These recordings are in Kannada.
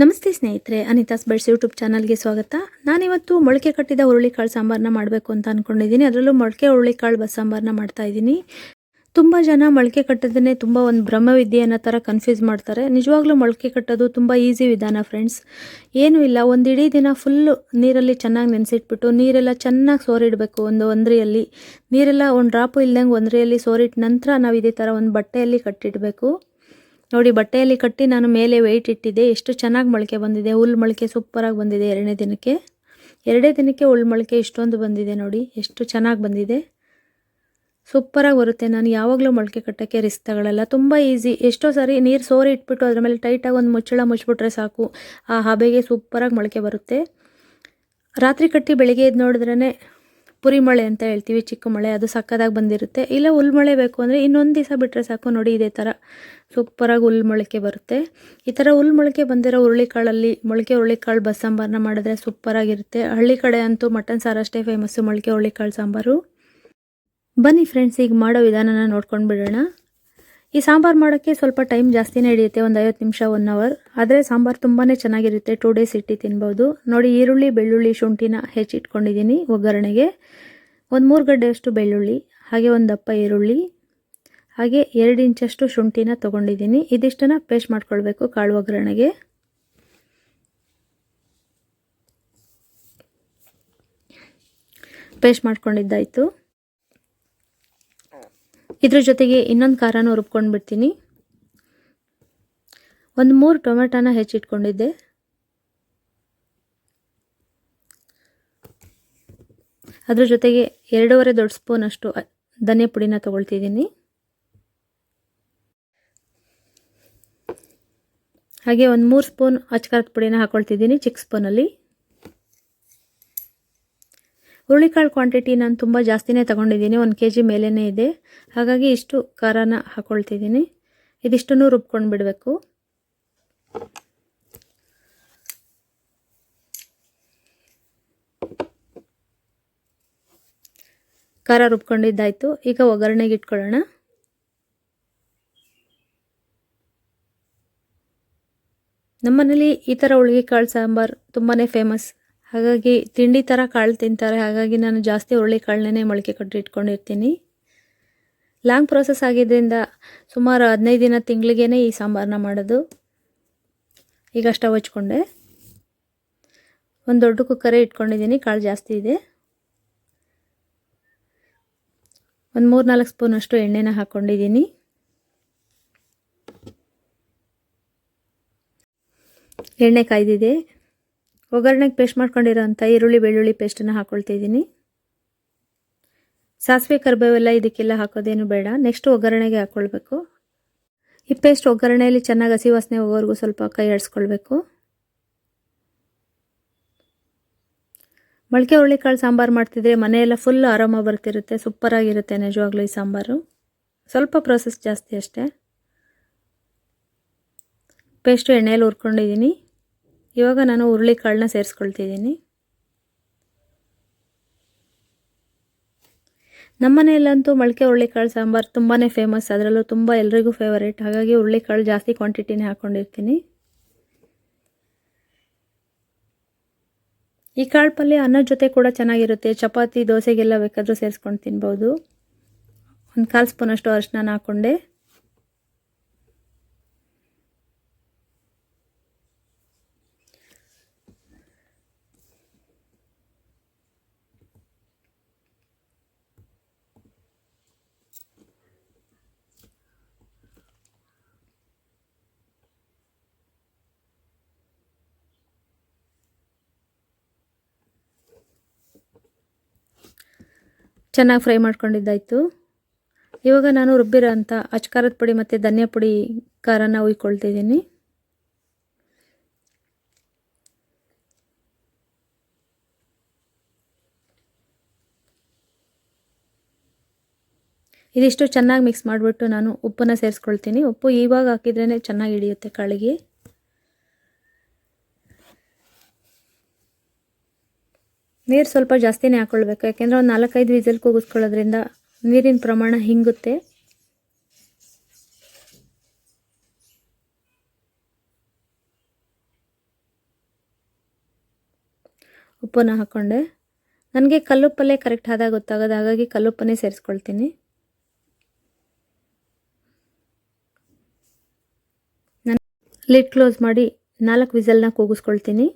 ನಮಸ್ತೆ ಸ್ನೇಹಿತರೆ, ಅನಿತಾಸ್ ಬೆಡ್ಸ್ ಯೂಟ್ಯೂಬ್ ಚಾನಲ್ಗೆ ಸ್ವಾಗತ. ನಾನಿವತ್ತು ಮೊಳಕೆ ಕಟ್ಟಿದ ಹುರುಳಿಕಾಳು ಸಾಂಬಾರನ್ನ ಮಾಡಬೇಕು ಅಂತ ಅಂದ್ಕೊಂಡಿದ್ದೀನಿ ಅದರಲ್ಲೂ ಮೊಳಕೆ ಹುರುಳಿಕಾಳು ಬಸ್ ಸಾಂಬಾರನ್ನ ಮಾಡ್ತಾ ಇದ್ದೀನಿ. ತುಂಬ ಜನ ಮೊಳಕೆ ಕಟ್ಟೋದನ್ನೇ ತುಂಬ ಒಂದು ಬ್ರಹ್ಮವಿದ್ಯೆ ಅನ್ನೋ ಥರ ಕನ್ಫ್ಯೂಸ್ ಮಾಡ್ತಾರೆ. ನಿಜವಾಗ್ಲೂ ಮೊಳಕೆ ಕಟ್ಟೋದು ತುಂಬ ಈಸಿ ವಿಧಾನ ಫ್ರೆಂಡ್ಸ್ ಏನೂ ಇಲ್ಲ, ಒಂದು ಇಡೀ ದಿನ ಫುಲ್ಲು ನೀರಲ್ಲಿ ಚೆನ್ನಾಗಿ ನೆನೆಸಿಟ್ಬಿಟ್ಟು, ನೀರೆಲ್ಲ ಚೆನ್ನಾಗಿ ಸೋರಿಡಬೇಕು ಒಂದು ಒಂದ್ರಿಯಲ್ಲಿ. ನೀರೆಲ್ಲ ಒಂದು ಡ್ರಾಪು ಇಲ್ದಂಗೆ ಒಂದ್ರಿಯಲ್ಲಿ ಸೋರಿಟ್ಟ ನಂತರ ನಾವು ಇದೇ ಥರ ಒಂದು ಬಟ್ಟೆಯಲ್ಲಿ ಕಟ್ಟಿಡಬೇಕು. ನೋಡಿ, ಬಟ್ಟೆಯಲ್ಲಿ ಕಟ್ಟಿ ನಾನು ಮೇಲೆ ವೆಯ್ಟ್ ಇಟ್ಟಿದ್ದೆ. ಎಷ್ಟು ಚೆನ್ನಾಗಿ ಮೊಳಕೆ ಬಂದಿದೆ. ಹುಲ್ ಮೊಳಕೆ ಸೂಪರಾಗಿ ಬಂದಿದೆ ಎರಡನೇ ದಿನಕ್ಕೆ. ಎರಡೇ ದಿನಕ್ಕೆ ಹುಲ್ ಮೊಳಕೆ ಇಷ್ಟೊಂದು ಬಂದಿದೆ ನೋಡಿ. ಎಷ್ಟು ಚೆನ್ನಾಗಿ ಬಂದಿದೆ. ಸೂಪರಾಗಿ ಬರುತ್ತೆ. ನಾನು ಯಾವಾಗಲೂ ಮೊಳಕೆ ಕಟ್ಟೋಕ್ಕೆ ರಿಸ್ಕ್ ತಗೊಳ್ಳಲ್ಲ ತುಂಬ ಈಸಿ ಎಷ್ಟೋ ಸಾರಿ ನೀರು ಸೋರಿ ಇಟ್ಬಿಟ್ಟು ಅದ್ರ ಮೇಲೆ ಟೈಟಾಗಿ ಒಂದು ಮುಚ್ಚಳ ಮುಚ್ಚಿಬಿಟ್ರೆ ಸಾಕು. ಆ ಹಬೆಗೆ ಸೂಪರಾಗಿ ಮೊಳಕೆ ಬರುತ್ತೆ. ರಾತ್ರಿ ಕಟ್ಟಿ ಬೆಳಿಗ್ಗೆ ಎದ್ದು ನೋಡಿದ್ರೇ ಪುರಿ ಮಳೆ ಅಂತ ಹೇಳ್ತೀವಿ, ಚಿಕ್ಕ ಮಳೆ, ಅದು ಸಕ್ಕದಾಗಿ ಬಂದಿರುತ್ತೆ. ಇಲ್ಲ ಹುಲ್ ಮಳೆ ಬೇಕು ಅಂದರೆ ಇನ್ನೊಂದು ದಿವಸ ಬಿಟ್ಟರೆ ಸಾಕು, ನೋಡಿ ಇದೇ ಥರ ಸೂಪರಾಗಿ ಹುಲ್ ಮೊಳಕೆ ಬರುತ್ತೆ. ಈ ಥರ ಹುಲ್ ಮೊಳಕೆ ಬಂದಿರೋ ಹುರುಳಿಕಾಳಲ್ಲಿ, ಮೊಳಕೆ ಹುರುಳಿಕಾಳು ಬಸ್ ಸಾಂಬಾರನ್ನ ಮಾಡಿದ್ರೆ ಸೂಪರಾಗಿರುತ್ತೆ. ಹಳ್ಳಿ ಕಡೆ ಅಂತೂ ಮಟನ್ ಸಾರು ಅಷ್ಟೇ ಫೇಮಸ್ಸು ಮೊಳಕೆ ಹುರುಳಿಕಾಳು ಸಾಂಬಾರು. ಬನ್ನಿ ಫ್ರೆಂಡ್ಸ್ ಈಗ ಮಾಡೋ ವಿಧಾನನ ನೋಡ್ಕೊಂಡು ಬಿಡೋಣ. ಈ ಸಾಂಬಾರು ಮಾಡೋಕ್ಕೆ ಸ್ವಲ್ಪ ಟೈಮ್ ಜಾಸ್ತಿನೇ ಹಿಡಿಯುತ್ತೆ, ಒಂದು ಐವತ್ತು ನಿಮಿಷ ಒನ್ ಅವರ್ ಆದರೆ ಸಾಂಬಾರು ತುಂಬಾ ಚೆನ್ನಾಗಿರುತ್ತೆ ಟೂ ಡೇಸ್ ಇಟ್ಟು ತಿನ್ಬೋದು. ನೋಡಿ, ಈರುಳ್ಳಿ, ಬೆಳ್ಳುಳ್ಳಿ ಶುಂಠಿನ ಹೆಚ್ಚಿಟ್ಕೊಂಡಿದ್ದೀನಿ ಒಗ್ಗರಣೆಗೆ. ಒಂದು ಮೂರು ಗಡ್ಡೆಯಷ್ಟು ಬೆಳ್ಳುಳ್ಳಿ, ಹಾಗೆ ಒಂದು ದಪ್ಪ ಈರುಳ್ಳಿ, ಹಾಗೆ ಎರಡು ಇಂಚಷ್ಟು ಶುಂಠಿನ ತೊಗೊಂಡಿದ್ದೀನಿ. ಇದಿಷ್ಟನ್ನು ಪೇಸ್ಟ್ ಮಾಡ್ಕೊಳ್ಬೇಕು ಕಾಳು ಒಗ್ಗರಣೆಗೆ. ಪೇಸ್ಟ್ ಮಾಡ್ಕೊಂಡಿದ್ದಾಯಿತು. ಇದ್ರ ಜೊತೆಗೆ ಇನ್ನೊಂದು ಖಾರನೂ ರುಬ್ಕೊಂಡು ಬಿಡ್ತೀನಿ ಒಂದು ಮೂರು ಟೊಮೆಟೊನ ಹೆಚ್ಚಿಟ್ಕೊಂಡಿದ್ದೆ. ಅದ್ರ ಜೊತೆಗೆ ಎರಡೂವರೆ ದೊಡ್ಡ ಸ್ಪೂನ್ ಅಷ್ಟು ಧನಿಯಾ ಪುಡಿನ ತೊಗೊಳ್ತಿದ್ದೀನಿ. ಹಾಗೆ ಒಂದು ಮೂರು ಸ್ಪೂನ್ ಅಚ್ಕಾರದ ಪುಡಿನ ಹಾಕ್ಕೊಳ್ತಿದ್ದೀನಿ ಚಿಕ್ಕ ಸ್ಪೂನಲ್ಲಿ. ಹುರುಳಿಕಾಳು ಕ್ವಾಂಟಿಟಿ ನಾನು ತುಂಬ ಜಾಸ್ತಿನೇ ತಗೊಂಡಿದ್ದೀನಿ, ಒಂದು ಕೆ ಜಿ ಮೇಲೇ ಇದೆ. ಹಾಗಾಗಿ ಇಷ್ಟು ಖಾರನ ಹಾಕ್ಕೊಳ್ತಿದ್ದೀನಿ ಇದಿಷ್ಟನ್ನು ರುಬ್ಕೊಂಡು ಬಿಡಬೇಕು ಖಾರ ರುಬ್ಕೊಂಡಿದ್ದಾಯಿತು. ಈಗ ಒಗ್ಗರಣೆಗೆ ಇಟ್ಕೊಳ್ಳೋಣ. ನಮ್ಮನೇಲಿ ಈ ಥರ ಹುಳಿಗೆ ಕಾಳು ಸಾಂಬಾರು ತುಂಬಾ ಫೇಮಸ್ ಹಾಗಾಗಿ ತಿಂಡಿ ಥರ ಕಾಳು ತಿಂತಾರೆ. ಹಾಗಾಗಿ ನಾನು ಜಾಸ್ತಿ ಹುರುಳಿ ಕಾಳನ್ನೇ ಮೊಳಕೆ ಕಟ್ಟಿ ಇಟ್ಕೊಂಡಿರ್ತೀನಿ. ಲಾಂಗ್ ಪ್ರೋಸೆಸ್ ಆಗಿದ್ದರಿಂದ ಸುಮಾರು ಹದಿನೈದು ದಿನ ತಿಂಗಳಿಗೇ ಈ ಸಾಂಬಾರನ್ನ ಮಾಡೋದು. ಈಗ ಸ್ಟವ್ ಹಚ್ಕೊಂಡೆ ಒಂದು ದೊಡ್ಡ ಕುಕ್ಕರೇ ಇಟ್ಕೊಂಡಿದ್ದೀನಿ ಕಾಳು ಜಾಸ್ತಿ ಇದೆ. ಒಂದು ಮೂರು ನಾಲ್ಕು ಸ್ಪೂನ್ ಅಷ್ಟು ಎಣ್ಣೆನ ಹಾಕ್ಕೊಂಡಿದ್ದೀನಿ ಎಣ್ಣೆ ಕಾಯ್ದಿದೆ. ಒಗ್ಗರಣೆಗೆ ಪೇಸ್ಟ್ ಮಾಡ್ಕೊಂಡಿರೋಂಥ ಈರುಳ್ಳಿ, ಬೆಳ್ಳುಳ್ಳಿ ಪೇಸ್ಟನ್ನು ಹಾಕ್ಕೊಳ್ತಿದ್ದೀನಿ ಸಾಸಿವೆ, ಕರಿಬೇವೆಲ್ಲ ಇದಕ್ಕೆಲ್ಲ ಹಾಕೋದೇನು ಬೇಡ. ನೆಕ್ಸ್ಟ್ ಒಗ್ಗರಣೆಗೆ ಹಾಕ್ಕೊಳ್ಬೇಕು ಈ ಪೇಸ್ಟ್ ಒಗ್ಗರಣೆಯಲ್ಲಿ ಚೆನ್ನಾಗಿ ಹಸಿ ವಾಸನೆ ಹೋಗೋವರೆಗೂ ಸ್ವಲ್ಪ ಕೈ ಆಡಿಸ್ಕೊಳ್ಬೇಕು ಮೊಳಕೆ ಹುರುಳಿಕಾಳು ಸಾಂಬಾರು ಮಾಡ್ತಿದ್ರೆ ಮನೆಯೆಲ್ಲ ಫುಲ್ ಆರಾಮ ಬರ್ತಿರುತ್ತೆ. ಸೂಪರಾಗಿರುತ್ತೆ ನಿಜವಾಗ್ಲೂ ಈ ಸಾಂಬಾರು. ಸ್ವಲ್ಪ ಪ್ರೋಸೆಸ್ ಜಾಸ್ತಿ ಅಷ್ಟೇ. ಪೇಸ್ಟು ಎಣ್ಣೆಯಲ್ಲಿ ಹುರ್ಕೊಂಡಿದ್ದೀನಿ. ಇವಾಗ ನಾನು ಹುರುಳಿಕಾಳನ್ನ ಸೇರಿಸ್ಕೊಳ್ತಿದ್ದೀನಿ. ನಮ್ಮ ಮನೆಯಲ್ಲಂತೂ ಮೊಳಕೆ ಹುರುಳಿಕಾಳು ಸಾಂಬಾರು ತುಂಬಾ ಫೇಮಸ್ ಅದರಲ್ಲೂ ತುಂಬ ಎಲ್ರಿಗೂ ಫೇವರೇಟ್ ಹಾಗಾಗಿ ಹುರುಳಿಕಾಳು ಜಾಸ್ತಿ ಕ್ವಾಂಟಿಟಿನೇ ಹಾಕ್ಕೊಂಡಿರ್ತೀನಿ ಈ ಕಾಳು ಪಲ್ಯ ಅನ್ನದ ಜೊತೆ ಕೂಡ ಚೆನ್ನಾಗಿರುತ್ತೆ. ಚಪಾತಿ, ದೋಸೆಗೆಲ್ಲ ಬೇಕಾದರೂ ಸೇರಿಸ್ಕೊಂಡು ತಿನ್ಬೋದು. ಒಂದು ಕಾಲು ಸ್ಪೂನಷ್ಟು ಅರಿಶಿನ ಹಾಕ್ಕೊಂಡೆ ಚೆನ್ನಾಗಿ ಫ್ರೈ ಮಾಡ್ಕೊಂಡಿದ್ದಾಯಿತು. ಇವಾಗ ನಾನು ರುಬ್ಬಿರೋ ಅಂಥ ಅಚ್ಕಾರದ ಪುಡಿ ಮತ್ತು ಧನಿಯಾ ಪುಡಿ ಖಾರನ ಉಯ್ಕೊಳ್ತಿದ್ದೀನಿ ಇದಿಷ್ಟು ಚೆನ್ನಾಗಿ ಮಿಕ್ಸ್ ಮಾಡಿಬಿಟ್ಟು ನಾನು ಉಪ್ಪನ್ನು ಸೇರಿಸ್ಕೊಳ್ತೀನಿ. ಉಪ್ಪು ಇವಾಗ ಹಾಕಿದ್ರೇ ಚೆನ್ನಾಗಿ ಹಿಡಿಯುತ್ತೆ ಕಾಳಿಗೆ. ನೀರು ಸ್ವಲ್ಪ ಜಾಸ್ತಿನೇ ಹಾಕ್ಕೊಳ್ಬೇಕು ಯಾಕೆಂದರೆ ಒಂದು ನಾಲ್ಕೈದು ವಿಸಲ್ ಕೂಗಿಸ್ಕೊಳ್ಳೋದ್ರಿಂದ ನೀರಿನ ಪ್ರಮಾಣ ಹಿಂಗುತ್ತೆ. ಉಪ್ಪನ್ನು ಹಾಕ್ಕೊಂಡೆ ನನಗೆ ಕಲ್ಲುಪ್ಪಲ್ಲೇ ಕರೆಕ್ಟ್ ಆದಾಗ ಗೊತ್ತಾಗೋದು, ಹಾಗಾಗಿ ಕಲ್ಲುಪ್ಪನ್ನೇ ಸೇರಿಸ್ಕೊಳ್ತೀನಿ. ನಾನು ಲಿಡ್ ಕ್ಲೋಸ್ ಮಾಡಿ ನಾಲ್ಕು ವಿಸಲ್ನ ಕೂಗಿಸ್ಕೊಳ್ತೀನಿ.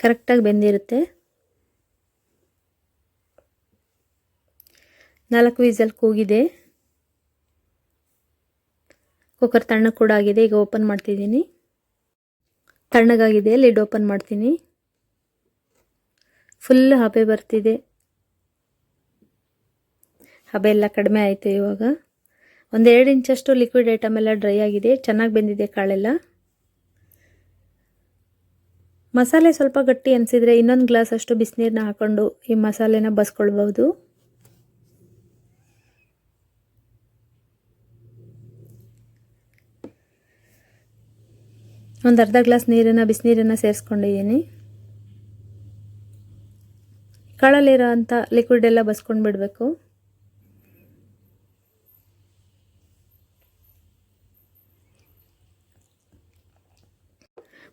ಕರೆಕ್ಟಾಗಿ ಬೆಂದಿರುತ್ತೆ. ನಾಲ್ಕು ವಿಸಲ್ ಕೂಗಿದೆ. ಕುಕ್ಕರ್ ತಣ್ಣಗೆ ಕೂಡ ಆಗಿದೆ. ಈಗ ಓಪನ್ ಮಾಡ್ತಿದ್ದೀನಿ. ತಣ್ಣಗಾಗಿದೆ. ಲಿಡ್ ಓಪನ್ ಮಾಡ್ತೀನಿ. ಫುಲ್ ಹಬೆ ಬರ್ತಿದೆ. ಹಬೆ ಎಲ್ಲ ಕಡಿಮೆ ಆಯಿತು ಇವಾಗ. ಒಂದೆರಡು ಇಂಚಷ್ಟು ಲಿಕ್ವಿಡ್ ಐಟಮ್ ಎಲ್ಲ ಡ್ರೈ ಆಗಿದೆ. ಚೆನ್ನಾಗಿ ಬೆಂದಿದೆ ಕಾಳೆಲ್ಲ. ಮಸಾಲೆ ಸ್ವಲ್ಪ ಗಟ್ಟಿ ಅನಿಸಿದರೆ ಇನ್ನೊಂದು ಗ್ಲಾಸ್ ಅಷ್ಟು ಬಿಸಿನೀರನ್ನ ಹಾಕ್ಕೊಂಡು ಈ ಮಸಾಲೆನ ಬಸ್ಕೊಳ್ಬೋದು ಒಂದು ಅರ್ಧ ಗ್ಲಾಸ್ ನೀರನ್ನು, ಬಿಸಿನೀರನ್ನು ಸೇರಿಸ್ಕೊಂಡಿದ್ದೀನಿ. ಕಾಳಲ್ಲಿರೋ ಅಂಥ ಲಿಕ್ವಿಡ್ ಎಲ್ಲ ಬಸ್ಕೊಂಡು ಬಿಡಬೇಕು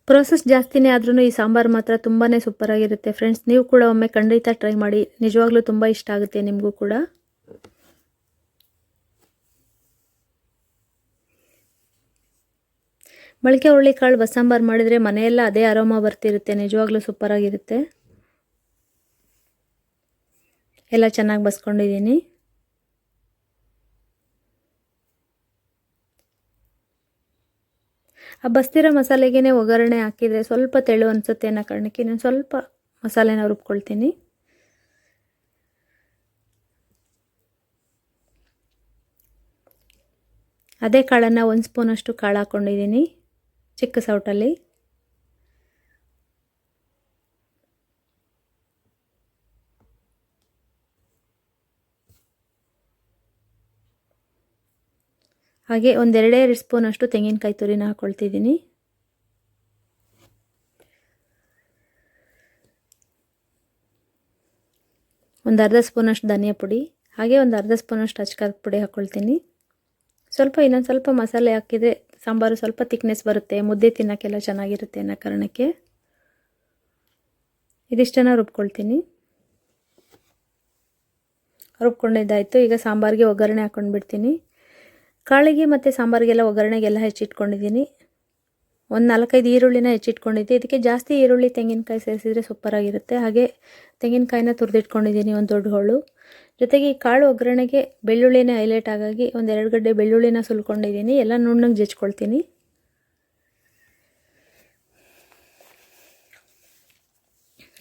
ಪ್ರೋಸೆಸ್ ಜಾಸ್ತಿನೇ ಆದ್ರೂ ಈ ಸಾಂಬಾರು ಮಾತ್ರ ತುಂಬಾ ಸೂಪರಾಗಿರುತ್ತೆ ಫ್ರೆಂಡ್ಸ್ ನೀವು ಕೂಡ ಒಮ್ಮೆ ಖಂಡಿತ ಟ್ರೈ ಮಾಡಿ. ನಿಜವಾಗ್ಲೂ ತುಂಬ ಇಷ್ಟ ಆಗುತ್ತೆ ನಿಮಗೂ ಕೂಡ. ಮೊಳಕೆ ಹುರುಳಿಕಾಳು ಬಸ್ಸಾಂಬಾರು ಮಾಡಿದರೆ ಮನೆಯೆಲ್ಲ ಅದೇ ಅರೋಮ ಬರ್ತಿರುತ್ತೆ. ನಿಜವಾಗ್ಲೂ ಸೂಪರ್ ಆಗಿರುತ್ತೆ. ಎಲ್ಲ ಚೆನ್ನಾಗಿ ಬಸ್ಕೊಂಡಿದ್ದೀನಿ. ಆ ಬಸ್ತಿರೋ ಮಸಾಲೆಗೇ ಒಗ್ಗರಣೆ ಹಾಕಿದರೆ ಸ್ವಲ್ಪ ತೆಳು ಅನಿಸುತ್ತೆ ಅನ್ನೋ ಕಾರಣಕ್ಕೆ ನಾನು ಸ್ವಲ್ಪ ಮಸಾಲೆನ ರುಬ್ಕೊಳ್ತೀನಿ. ಅದೇ ಕಾಳನ್ನು ಒಂದು ಸ್ಪೂನಷ್ಟು ಕಾಳು ಹಾಕ್ಕೊಂಡಿದ್ದೀನಿ ಚಿಕ್ಕ ಸೌಟಲ್ಲಿ. ಹಾಗೆ ಒಂದೆರಡೆರಡು ಸ್ಪೂನಷ್ಟು ತೆಂಗಿನಕಾಯಿ ತುರಿನ ಹಾಕ್ಕೊಳ್ತಿದ್ದೀನಿ ಒಂದು ಅರ್ಧ ಸ್ಪೂನಷ್ಟು ಧನಿಯಾ ಪುಡಿ, ಹಾಗೆ ಒಂದು ಅರ್ಧ ಸ್ಪೂನಷ್ಟು ಅಚ್ಕಾರದ ಪುಡಿ ಹಾಕ್ಕೊಳ್ತೀನಿ ಸ್ವಲ್ಪ ಇನ್ನೊಂದು ಸ್ವಲ್ಪ ಮಸಾಲೆ ಹಾಕಿದರೆ ಸಾಂಬಾರು ಸ್ವಲ್ಪ ತಿಕ್ನೆಸ್ ಬರುತ್ತೆ, ಮುದ್ದೆ ತಿನ್ನೋಕ್ಕೆಲ್ಲ ಚೆನ್ನಾಗಿರುತ್ತೆ ಅನ್ನೋ ಕಾರಣಕ್ಕೆ. ಇದಿಷ್ಟನ್ನು ರುಬ್ಕೊಳ್ತೀನಿ. ರುಬ್ಕೊಂಡಿದ್ದಾಯಿತು, ಈಗ ಸಾಂಬಾರಿಗೆ ಒಗ್ಗರಣೆ ಹಾಕ್ಕೊಂಡು ಬಿಡ್ತೀನಿ ಕಾಳಿಗೆ ಮತ್ತು ಸಾಂಬಾರಿಗೆಲ್ಲ ಒಗ್ಗರಣೆಗೆಲ್ಲ ಹೆಚ್ಚಿಟ್ಕೊಂಡಿದ್ದೀನಿ. ಒಂದು ನಾಲ್ಕೈದು ಈರುಳ್ಳಿನ ಹೆಚ್ಚಿಟ್ಕೊಂಡಿದ್ದೆ. ಇದಕ್ಕೆ ಜಾಸ್ತಿ ಈರುಳ್ಳಿ, ತೆಂಗಿನಕಾಯಿ ಸೇರಿಸಿದರೆ ಸೂಪರಾಗಿರುತ್ತೆ ಹಾಗೆ ತೆಂಗಿನಕಾಯಿನ ತುರಿದಿಟ್ಕೊಂಡಿದ್ದೀನಿ ಒಂದು ದೊಡ್ಡ ಹೋಳು. ಜೊತೆಗೆ ಈ ಕಾಳು ಒಗ್ಗರಣೆಗೆ ಬೆಳ್ಳುಳ್ಳಿನ ಹೈಲೈಟ್ ಆಗಾಗಿ ಒಂದು ಎರಡು ಗಡ್ಡೆ ಬೆಳ್ಳುಳ್ಳಿನ ಸುಲ್ಕೊಂಡಿದ್ದೀನಿ. ಎಲ್ಲ ನುಣ್ಣಗೆ ಜಚ್ಕೊಳ್ತೀನಿ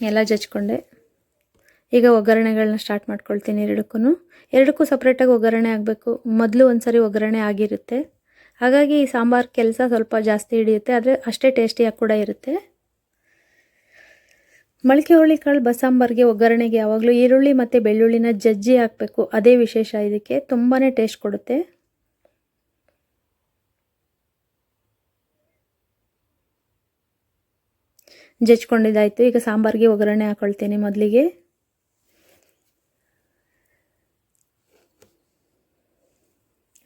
ಎಲ್ಲ ಜಜ್ಕೊಂಡೆ. ಈಗ ಒಗ್ಗರಣೆಗಳನ್ನ ಸ್ಟಾರ್ಟ್ ಮಾಡ್ಕೊಳ್ತೀನಿ ಎರಡಕ್ಕೂ ಎರಡಕ್ಕೂ ಸಪ್ರೇಟಾಗಿ ಒಗ್ಗರಣೆ ಆಗಬೇಕು. ಮೊದಲು ಒಂದು ಸರಿ ಒಗ್ಗರಣೆ ಆಗಿರುತ್ತೆ. ಹಾಗಾಗಿ ಈ ಸಾಂಬಾರು ಕೆಲಸ ಸ್ವಲ್ಪ ಜಾಸ್ತಿ ಹಿಡಿಯುತ್ತೆ. ಆದರೆ ಅಷ್ಟೇ ಟೇಸ್ಟಿಯಾಗಿ ಕೂಡ ಇರುತ್ತೆ. ಮೊಳಕೆ ಹುಳಿಕಾಳು ಬಸಾಂಬಾರ್ಗೆ ಒಗ್ಗರಣೆಗೆ ಯಾವಾಗಲೂ ಈರುಳ್ಳಿ ಮತ್ತು ಬೆಳ್ಳುಳ್ಳಿನ ಜಜ್ಜಿ ಹಾಕಬೇಕು. ಅದೇ ವಿಶೇಷ ಇದಕ್ಕೆ. ತುಂಬಾ ಟೇಸ್ಟ್ ಕೊಡುತ್ತೆ. ಜಜ್ಕೊಂಡಿದ್ದಾಯಿತು ಈಗ ಸಾಂಬಾರಿಗೆ ಒಗ್ಗರಣೆ ಹಾಕ್ಕೊಳ್ತೀನಿ ಮೊದಲಿಗೆ.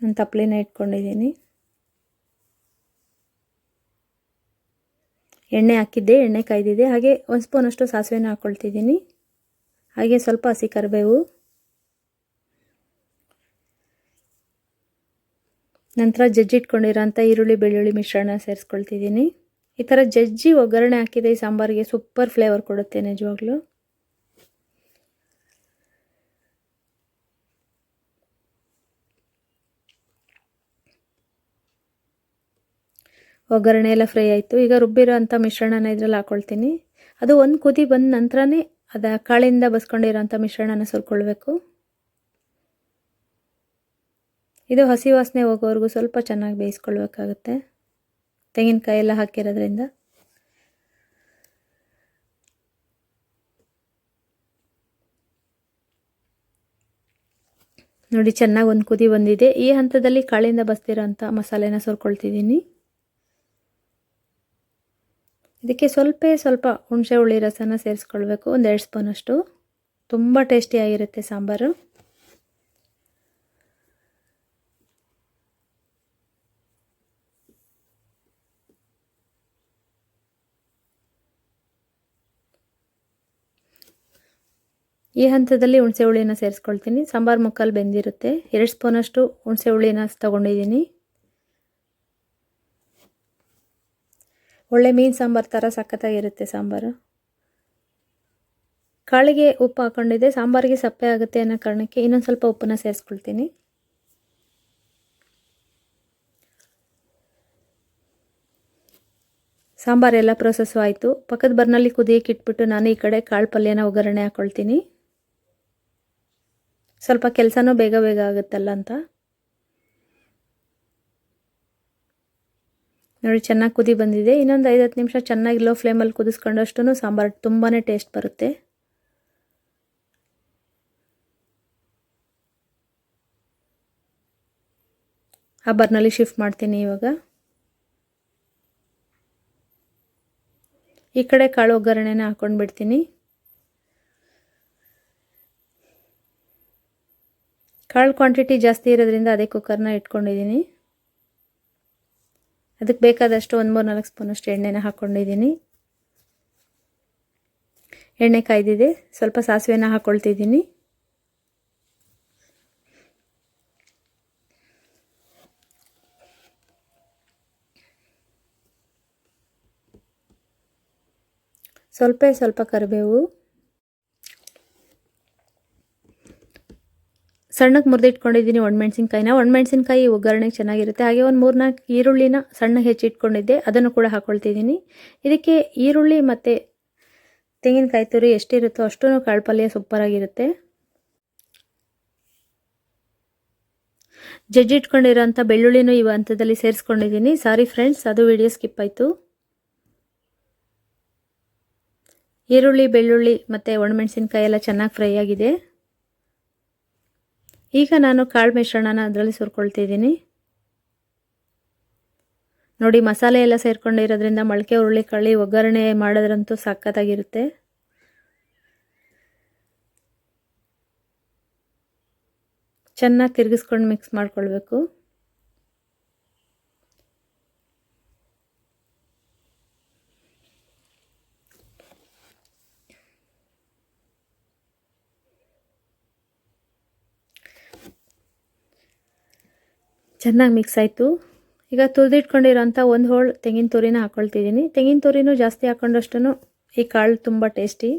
ಒಂದು ತಪ್ಪಲಿನ ಇಟ್ಕೊಂಡಿದ್ದೀನಿ. ಎಣ್ಣೆ ಹಾಕಿದ್ದೆ, ಎಣ್ಣೆ ಕಾಯ್ದಿದೆ ಹಾಗೆ ಒಂದು ಸ್ಪೂನಷ್ಟು ಸಾಸಿವೆನ ಹಾಕ್ಕೊಳ್ತಿದ್ದೀನಿ ಹಾಗೆ ಸ್ವಲ್ಪ ಹಸಿ ಕರಿಬೇವು. ನಂತರ ಜಜ್ಜಿ ಜಜ್ಜಿಟ್ಕೊಂಡಿರೋಂಥ ಈರುಳ್ಳಿ, ಬೆಳ್ಳುಳ್ಳಿ ಮಿಶ್ರಣ ಸೇರಿಸ್ಕೊಳ್ತಿದ್ದೀನಿ. ಈ ಥರ ಜಜ್ಜಿ ಒಗ್ಗರಣೆ ಹಾಕಿದೆ ಈ ಸಾಂಬಾರಿಗೆ ಸೂಪರ್ ಫ್ಲೇವರ್ ಕೊಡುತ್ತೆ ನಿಜವಾಗ್ಲೂ. ಒಗ್ಗರಣೆ ಎಲ್ಲ ಫ್ರೈ ಆಯಿತು. ಈಗ ರುಬ್ಬಿರೋ ಅಂಥ ಮಿಶ್ರಣನ ಇದ್ರಲ್ಲಿ ಹಾಕ್ಕೊಳ್ತೀನಿ ಅದು ಒಂದು ಕುದಿ ಬಂದ ನಂತರನೇ ಅದು ಕಾಳಿಂದ ಬಸ್ಕೊಂಡಿರೋಂಥ ಮಿಶ್ರಣನ ಸುರ್ಕೊಳ್ಬೇಕು. ಇದು ಹಸಿ ವಾಸನೆ ಹೋಗೋವರೆಗೂ ಸ್ವಲ್ಪ ಚೆನ್ನಾಗಿ ಬೇಯಿಸ್ಕೊಳ್ಬೇಕಾಗುತ್ತೆ. ತೆಂಗಿನಕಾಯಿ ಎಲ್ಲ ಹಾಕಿರೋದ್ರಿಂದ. ನೋಡಿ, ಚೆನ್ನಾಗಿ ಒಂದು ಕುದಿ ಬಂದಿದೆ. ಈ ಹಂತದಲ್ಲಿ ಕಾಳಿಂದ ಬಸ್ತಿರೋ ಅಂಥ ಮಸಾಲೆನ ಸುರ್ಕೊಳ್ತಿದ್ದೀನಿ. ಇದಕ್ಕೆ ಸ್ವಲ್ಪ ಸ್ವಲ್ಪ ಹುಣಸೆ ಹುಳಿ ರಸನ ಸೇರಿಸ್ಕೊಳ್ಬೇಕು ಒಂದು ಎರಡು ಸ್ಪೂನಷ್ಟು ತುಂಬ ಟೇಸ್ಟಿಯಾಗಿರುತ್ತೆ ಸಾಂಬಾರು. ಈ ಹಂತದಲ್ಲಿ ಹುಣಸೆ ಹುಳಿನ ಸೇರಿಸ್ಕೊಳ್ತೀನಿ. ಸಾಂಬಾರು ಮುಕ್ಕಲ್ಲಿ ಬೆಂದಿರುತ್ತೆ. ಎರಡು ಸ್ಪೂನಷ್ಟು ಹುಣಸೆ ಹುಳಿನ ತಗೊಂಡಿದ್ದೀನಿ. ಒಳ್ಳೆ ಮೀನು ಸಾಂಬಾರು ಥರ ಸಖತ್ತಾಗಿರುತ್ತೆ ಸಾಂಬಾರು. ಕಾಳಿಗೆ ಉಪ್ಪು ಹಾಕ್ಕೊಂಡಿದ್ದೆ ಸಾಂಬಾರಿಗೆ ಸಪ್ಪೆ ಆಗುತ್ತೆ ಅನ್ನೋ ಕಾರಣಕ್ಕೆ ಇನ್ನೊಂದು ಸ್ವಲ್ಪ ಉಪ್ಪನ್ನ ಸೇರಿಸ್ಕೊಳ್ತೀನಿ. ಸಾಂಬಾರೆಲ್ಲ ಪ್ರೊಸೆಸ್ಸು ಆಯಿತು. ಪಕ್ಕದ ಬರ್ನಲ್ಲಿ ಕುದಿಯಕ್ಕೆ ಇಟ್ಬಿಟ್ಟು ನಾನು ಈ ಕಡೆ ಕಾಳು ಪಲ್ಯನ ಒಗ್ಗರಣೆ ಹಾಕ್ಕೊಳ್ತೀನಿ ಸ್ವಲ್ಪ ಕೆಲಸನೂ ಬೇಗ ಬೇಗ ಆಗುತ್ತಲ್ಲ ಅಂತ. ನೋಡಿ, ಚೆನ್ನಾಗಿ ಕುದಿ ಬಂದಿದೆ. ಇನ್ನೊಂದು ಐದು ಹತ್ತು ನಿಮಿಷ ಚೆನ್ನಾಗಿ ಲೋ ಫ್ಲೇಮಲ್ಲಿ ಕುದಿಸ್ಕೊಂಡಷ್ಟು ಸಾಂಬಾರು ತುಂಬಾ ಟೇಸ್ಟ್ ಬರುತ್ತೆ. ಆ ಬರ್ನಲ್ಲಿ ಶಿಫ್ಟ್ ಮಾಡ್ತೀನಿ ಇವಾಗ. ಈ ಕಡೆ ಕಾಳು ಒಗ್ಗರಣೆನ ಹಾಕೊಂಡು ಬಿಡ್ತೀನಿ. ಕಾಳು ಕ್ವಾಂಟಿಟಿ ಜಾಸ್ತಿ ಇರೋದ್ರಿಂದ ಅದೇ ಕುಕ್ಕರ್ನ ಇಟ್ಕೊಂಡಿದ್ದೀನಿ ಅದಕ್ಕೆ ಬೇಕಾದಷ್ಟು ಒಂದು ಮೂರು ನಾಲ್ಕು ಸ್ಪೂನಷ್ಟು ಎಣ್ಣೆನ ಹಾಕ್ಕೊಂಡಿದ್ದೀನಿ ಎಣ್ಣೆ ಕಾಯ್ದಿದೆ. ಸ್ವಲ್ಪ ಸಾಸಿವೆನ ಹಾಕ್ಕೊಳ್ತಿದ್ದೀನಿ ಸ್ವಲ್ಪ ಸ್ವಲ್ಪ ಕರಿಬೇವು. ಸಣ್ಣಕ್ಕೆ ಮುರಿದಿಟ್ಕೊಂಡಿದ್ದೀನಿ ಒಣಮೆಣ್ಸಿನ್ಕಾಯಿನ ಒಣಮೆಣ್ಸಿನ್ಕಾಯಿ ಒಗ್ಗರಣೆಗೆ ಚೆನ್ನಾಗಿರುತ್ತೆ. ಹಾಗೆ ಒಂದು ಮೂರ್ನಾಲ್ಕು ಈರುಳ್ಳಿನ ಸಣ್ಣ ಹೆಚ್ಚಿಟ್ಕೊಂಡಿದ್ದೆ ಅದನ್ನು ಕೂಡ ಹಾಕ್ಕೊಳ್ತಿದ್ದೀನಿ ಇದಕ್ಕೆ ಈರುಳ್ಳಿ ಮತ್ತು ತೆಂಗಿನಕಾಯಿ ತುರಿ ಎಷ್ಟಿರುತ್ತೋ ಅಷ್ಟೂ ಕಾಳು ಪಲ್ಯ ಸೂಪರಾಗಿರುತ್ತೆ. ಜಜ್ಜಿಟ್ಕೊಂಡಿರೋಂಥ ಬೆಳ್ಳುಳ್ಳಿನೂ ಈ ಹಂತದಲ್ಲಿ ಸೇರಿಸ್ಕೊಂಡಿದ್ದೀನಿ. ಸಾರಿ ಫ್ರೆಂಡ್ಸ್, ಅದು ವಿಡಿಯೋ ಸ್ಕಿಪ್ ಆಯಿತು. ಈರುಳ್ಳಿ, ಬೆಳ್ಳುಳ್ಳಿ ಮತ್ತು ಒಣಮೆಣಸಿನ್ಕಾಯಿ ಎಲ್ಲ ಚೆನ್ನಾಗಿ ಫ್ರೈ ಆಗಿದೆ. ಈಗ ನಾನು ಕಾಳು ಮಿಶ್ರಣನ ಅದರಲ್ಲಿ ಸುರ್ಕೊಳ್ತಿದ್ದೀನಿ. ನೋಡಿ, ಮಸಾಲೆ ಎಲ್ಲ ಸೇರ್ಕೊಂಡಿರೋದ್ರಿಂದ ಮೊಳಕೆ, ಹುರುಳಿ, ಕಳ್ಳಿ ಒಗ್ಗರಣೆ ಮಾಡೋದ್ರಂತೂ ಸಖತ್ತಾಗಿರುತ್ತೆ. ಚೆನ್ನಾಗಿ ತಿರುಗಿಸ್ಕೊಂಡು ಮಿಕ್ಸ್ ಮಾಡ್ಕೊಳ್ಬೇಕು. ಚೆನ್ನಾಗಿ ಮಿಕ್ಸ್ ಆಯಿತು. ಈಗ ತುರಿದಿಟ್ಕೊಂಡಿರೋಂಥ ಒಂದು ಹೋಳು ತೆಂಗಿನ ತುರಿನ ಹಾಕ್ಕೊಳ್ತಿದ್ದೀನಿ ತೆಂಗಿನ ತುರಿನೂ ಜಾಸ್ತಿ ಹಾಕ್ಕೊಂಡಷ್ಟು ಈ ಕಾಳು ತುಂಬ ಟೇಸ್ಟಿ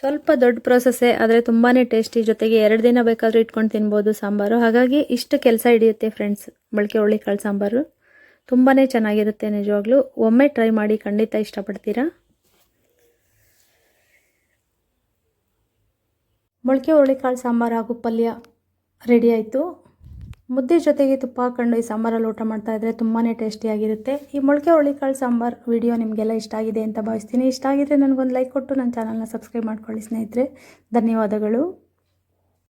ಸ್ವಲ್ಪ ದೊಡ್ಡ ಪ್ರೊಸೆಸ್ಸೇ ಆದರೆ ತುಂಬಾ ಟೇಸ್ಟಿ ಜೊತೆಗೆ ಎರಡು ದಿನ ಬೇಕಾದರೂ ಇಟ್ಕೊಂಡು ತಿನ್ಬೋದು ಸಾಂಬಾರು. ಹಾಗಾಗಿ ಇಷ್ಟು ಕೆಲಸ ಹಿಡಿಯುತ್ತೆ ಫ್ರೆಂಡ್ಸ್ ಬಳಕೆ ಹುಳಿ ಕಾಳು ಸಾಂಬಾರು. ತುಂಬಾ ಚೆನ್ನಾಗಿರುತ್ತೆ ನಿಜವಾಗ್ಲೂ. ಒಮ್ಮೆ ಟ್ರೈ ಮಾಡಿ ಖಂಡಿತ ಇಷ್ಟಪಡ್ತೀರಾ? ಮೊಳಕೆ ಹುರುಳಿಕಾಳು ಸಾಂಬಾರು ಹಾಗೂ ಪಲ್ಯ ರೆಡಿ ಆಯಿತು. ಮುದ್ದೆ ಜೊತೆಗೆ ತುಪ್ಪ ಹಾಕೊಂಡು ಈ ಸಾಂಬಾರಲ್ಲಿ ಊಟ ಮಾಡ್ತಾಯಿದ್ರೆ ತುಂಬಾ ಟೇಸ್ಟಿಯಾಗಿರುತ್ತೆ ಈ ಮೊಳಕೆ ಹುರುಳಿಕಾಳು ಸಾಂಬಾರು ವಿಡಿಯೋ ನಿಮಗೆಲ್ಲ ಇಷ್ಟ ಆಗಿದೆ ಅಂತ ಭಾವಿಸ್ತೀನಿ. ಇಷ್ಟ ಆಗಿದ್ದರೆ ನನಗೊಂದು ಲೈಕ್ ಕೊಟ್ಟು ನನ್ನ ಚಾನಲ್ನ ಸಬ್ಸ್ಕ್ರೈಬ್ ಮಾಡ್ಕೊಳ್ಳಿ ಸ್ನೇಹಿತರೆ. ಧನ್ಯವಾದಗಳು.